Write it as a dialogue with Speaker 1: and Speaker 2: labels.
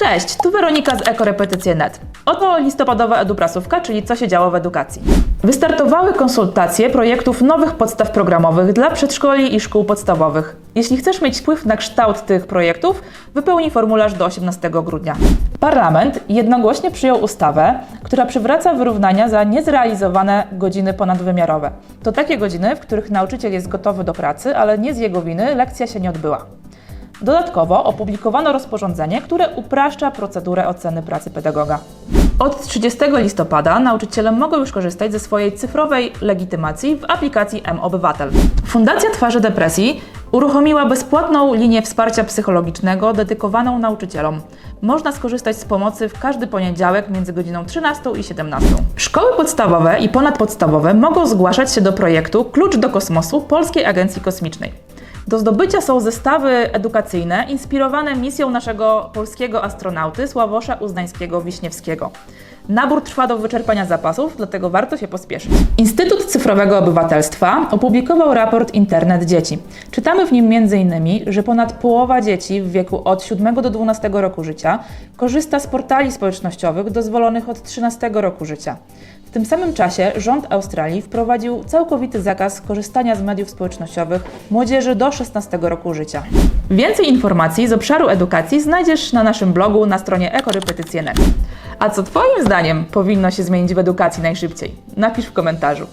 Speaker 1: Cześć, tu Weronika z Ekorepetycje.net. Oto listopadowa eduprasówka, czyli co się działo w edukacji. Wystartowały konsultacje projektów nowych podstaw programowych dla przedszkoli i szkół podstawowych. Jeśli chcesz mieć wpływ na kształt tych projektów, wypełnij formularz do 18 grudnia. Parlament jednogłośnie przyjął ustawę, która przywraca wyrównania za niezrealizowane godziny ponadwymiarowe. To takie godziny, w których nauczyciel jest gotowy do pracy, ale nie z jego winy lekcja się nie odbyła. Dodatkowo opublikowano rozporządzenie, które upraszcza procedurę oceny pracy pedagoga. Od 30 listopada nauczyciele mogą już korzystać ze swojej cyfrowej legitymacji w aplikacji M-Obywatel. Fundacja Twarzy Depresji uruchomiła bezpłatną linię wsparcia psychologicznego dedykowaną nauczycielom. Można skorzystać z pomocy w każdy poniedziałek między godziną 13 i 17. Szkoły podstawowe i ponadpodstawowe mogą zgłaszać się do projektu Klucz do kosmosu Polskiej Agencji Kosmicznej. Do zdobycia są zestawy edukacyjne inspirowane misją naszego polskiego astronauty Sławosza Uznańskiego-Wiśniewskiego. Nabór trwa do wyczerpania zapasów, dlatego warto się pospieszyć. Instytut Cyfrowego Obywatelstwa opublikował raport Internet Dzieci. Czytamy w nim m.in., że ponad połowa dzieci w wieku od 7 do 12 roku życia korzysta z portali społecznościowych dozwolonych od 13 roku życia. W tym samym czasie rząd Australii wprowadził całkowity zakaz korzystania z mediów społecznościowych młodzieży do 16 roku życia. Więcej informacji z obszaru edukacji znajdziesz na naszym blogu na stronie ekorepetycje.net. A co Twoim zdaniem powinno się zmienić w edukacji najszybciej? Napisz w komentarzu.